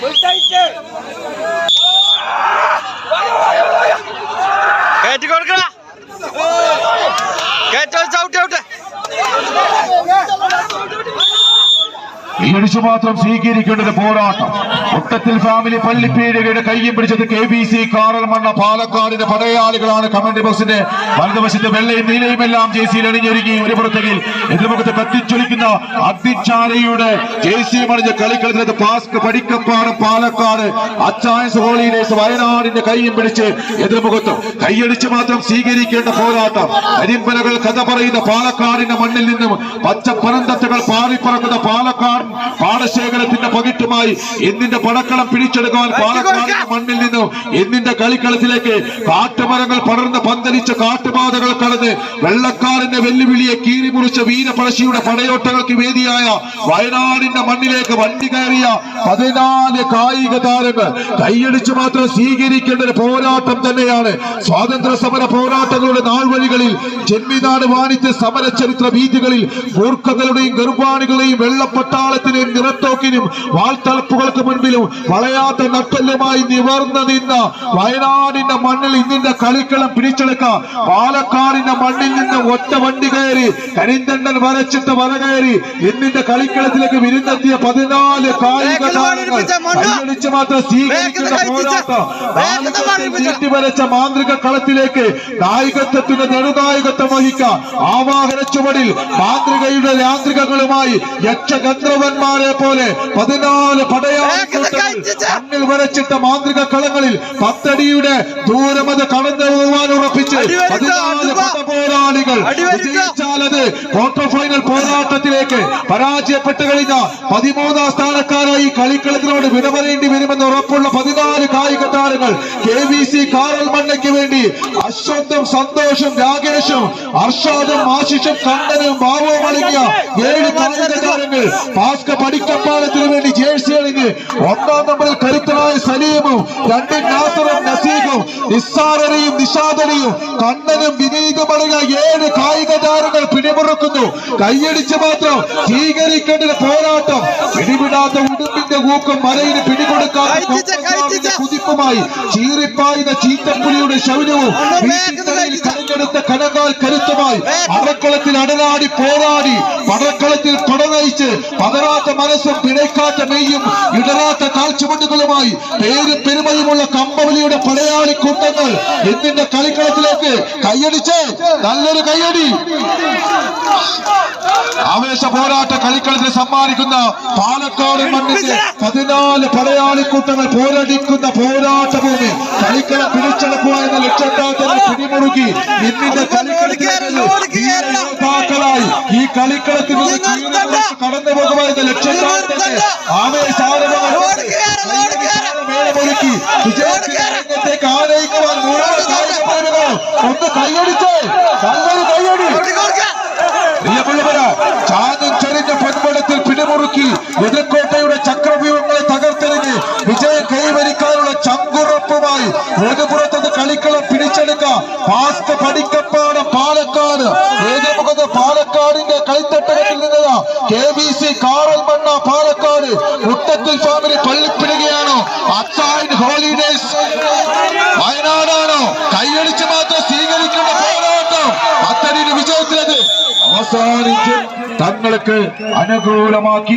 Muita ഈടിച്ചു മാത്രം സ്വീകരിക്കേണ്ടത് പോരാട്ടം. ഒട്ടത്തിൽ ഫാമിലി പള്ളിപ്പീടികയുടെ കയ്യും പിടിച്ചത് കെ ബി സി കാറൽമണ്ണ പാലക്കാടിന്റെ പടയാളികളാണ് കമന്റ് ബോക്സിന്റെ വലതുവശത്ത് വെള്ളയും നീലയും എല്ലാം ജെ സിയിൽ അണിഞ്ഞൊരുങ്ങി. ഒരു പുറത്തേക്കിൽ എതിർമുഖത്ത് കത്തിച്ചൊലിക്കുന്ന അഗ്നിച്ചാരയുടെ ജെ സി മണിഞ്ഞ കളിക്കളത്തിനകത്ത് പാസ്ക് പടിക്കപ്പാട് പാലക്കാട് അച്ചായസ് ഹോളിഡേസ് വയനാടിന്റെ കയ്യും പിടിച്ച് എതിർമുഖത്ത് കൈയടിച്ച് മാത്രം സ്വീകരിക്കേണ്ട പോരാട്ടം. കരിമ്പലകൾ കഥ പറയുന്ന പാലക്കാടിന്റെ മണ്ണിൽ നിന്നും പച്ചപ്പനന്തത്തുകൾ പാറിപ്പറക്കുന്ന പാലക്കാട് പാടശേഖരത്തിന്റെ പകിട്ടുമായി എന്നിന്റെ പടക്കളം പിടിച്ചെടുക്കുവാൻ പാലക്കാട് മണ്ണിൽ നിന്നും എന്നിന്റെ കളിക്കളത്തിലേക്ക് കാട്ടുമരങ്ങൾ പടർന്ന് പന്തലിച്ച കാട്ടുപാതകൾ കടന്ന് വെള്ളക്കാരന്റെ വെല്ലുവിളിയെ കീറിമുറിച്ച വീരപഴശ്ശിയുടെ പടയോട്ടങ്ങൾക്ക് വേദിയായ വയനാടിന്റെ മണ്ണിലേക്ക് വണ്ടി കയറിയ പതിനാല് കായിക താരങ്ങൾ കൈയടിച്ച് മാത്രം സ്വീകരിക്കേണ്ട ഒരു പോരാട്ടം തന്നെയാണ് സ്വാതന്ത്ര്യ സമര പോരാട്ടങ്ങളുടെ നാൾവഴികളിൽ ജന്മിനാട് വാണിജ്യ സമര ചരിത്ര വീതികളിൽ മൂർഖകളുടെയും ഗർഭാണികളെയും വെള്ളപ്പട്ടാളത്തിനെയും നിറത്തോക്കിനും വാൾത്തളപ്പുകൾക്ക് മുൻപിലും വളയാത്ത നട്ടല്ലുമായി നിവർന്നു നിന്ന വയനാടിന്റെ മണ്ണിൽ ഇന്നിന്റെ കളിക്കളം പിടിച്ചെടുക്കാം. പാലക്കാടിന്റെ മണ്ണിൽ നിന്ന് ഒറ്റ വണ്ടി കയറി കരിന്തണ്ടൻ വരച്ചിട്ട് വര കയറി ഇന്നിന്റെ കളിക്കളത്തിലേക്ക് വിരുന്നെത്തിയ പതിനാല് കായിക താരങ്ങൾ മാത്രം സ്വീകരിക്കുന്ന പോരാട്ടം. നാലുകെട്ടിൽ നീട്ടിവരച്ച മാന്ത്രിക കളത്തിലേക്ക് നായികത്വത്തിന്റെ നെടുനായകത്വം വഹിക്കാം. ആവാഹന ചുവടിൽ മാന്ത്രികയുടെ യാന്ത്രികങ്ങളുമായി യക്ഷഗന്ധർവന്മാരെ പോലെ പതിനാല് കണ്ണിൽ വരച്ചിട്ട മാന്ത്രിക കളങ്ങളിൽ പത്തടിയുടെ ദൂരമത് കടന്നു പോകാൻ ഉറപ്പിച്ച് പതിനാല് അത് വിജയിച്ചാലത് ക്വാർട്ടർ ഫൈനൽ പോരാട്ടത്തിലേക്ക് പരാജയപ്പെട്ട് കഴിഞ്ഞ പതിമൂന്നാം സ്ഥാനക്കാരായി കളിക്കളത്തിനോട് വിട പറയേണ്ടി വരുമെന്ന് ഉറപ്പുള്ള പതിനാല് കായിക താരങ്ങൾ കെ വി സി കാറൽ മണ്ണയ്ക്ക് വേണ്ടി അശ്വന്തം സന്തോഷം രാകേഷും അർഷാദും ആശിഷും കണ്ണനും ഭാവവും അടങ്ങിയ ഏഴ് കായിക താരങ്ങൾ പാസ്ക പടിക്കപ്പാലത്തിന് വേണ്ടി ജേഴ്സി അണിഞ്ഞ് ഒന്നാം നമ്പറിൽ കരുത്തനായ സലീമും രണ്ടിൽ നാസറും നസീഖും നിസ്സാരനെയും നിഷാദനെയും കണ്ണനും വിനീതും അടങ്ങിയ ഏഴ് കായിക താരങ്ങൾ പിടിമുറുക്കുന്നു കൈയടിച്ച് മാത്രം സ്വീകരിക്കേണ്ട പോരാട്ടം പിടിവിടാത്ത ഉടുപ്പിന്റെ ഊക്കം മലയിന് പിടികൊടുക്കാതെ കയറ്റിച്ച്, കയറ്റിച്ച്. കുതിപ്പുമായി ചീറിപ്പായുന്ന ചീത്തപ്പുലിയുടെ ശൗര്യവും കടഞ്ഞെടുത്ത കനകാൽ കരുത്തുമായി അടക്കളത്തിൽ അടനാടി പോരാടി. പടക്കളത്തിൽ തുടനയിച്ച് പതറാത്ത മനസ്സും പിഴയ്ക്കാത്ത മെയ്യും ഇടറാത്ത കാൽച്ചുമണ്ടുകളുമായി പേരും പെരുമയുമുള്ള കമ്പവലിയുടെ പടയാളി കൂട്ടങ്ങൾ എന്നിന്റെ കളിക്കളത്തിലേക്ക്? കൈയടിച്ച് നല്ലൊരു കൈയടി ആവേശ പോരാട്ട കളിക്കളത്തിൽ സമ്മാനിക്കുന്ന പാലക്കാട് മണ്ണിന്റെ പതിനാല് പടയാളിക്കൂട്ടങ്ങൾ പോരടിക്കുന്ന പോരാട്ട ഭൂമി. കളിക്കളം പിടിച്ചെടുക്കുക എന്ന പിടിമുറുക്കി ഇന്നിന്റെ കളിക്കളത്തിലായി ഈ കളിക്കളത്തിൽ നിന്ന് കടന്നു ആനയിക്കുവാൻ മുഴുവൻ കായിക പ്രേമികളും ഒന്ന് കൈയടിച്ച്? പാസ്ക പടിക്കപ്പാട് പാലക്കാട്. ഏതുമുഖത്ത് പാലക്കാടിന്റെ കൈത്തട്ടകത്തിൽ നിന്നത് K B C Karalmanna Palakkad. Muttathil family പള്ളിപ്പിടുകയാണോ അച്ചായൻ ഹോളിഡേസ് വയനാടാണോ? കൈയടിച്ച് മാത്രം സ്വീകരിക്കുന്ന പോരാട്ടം. പത്തടിയുടെ വിജയത്തിലത് അവസാനിച്ച് തങ്ങൾക്ക് അനുകൂലമാക്കി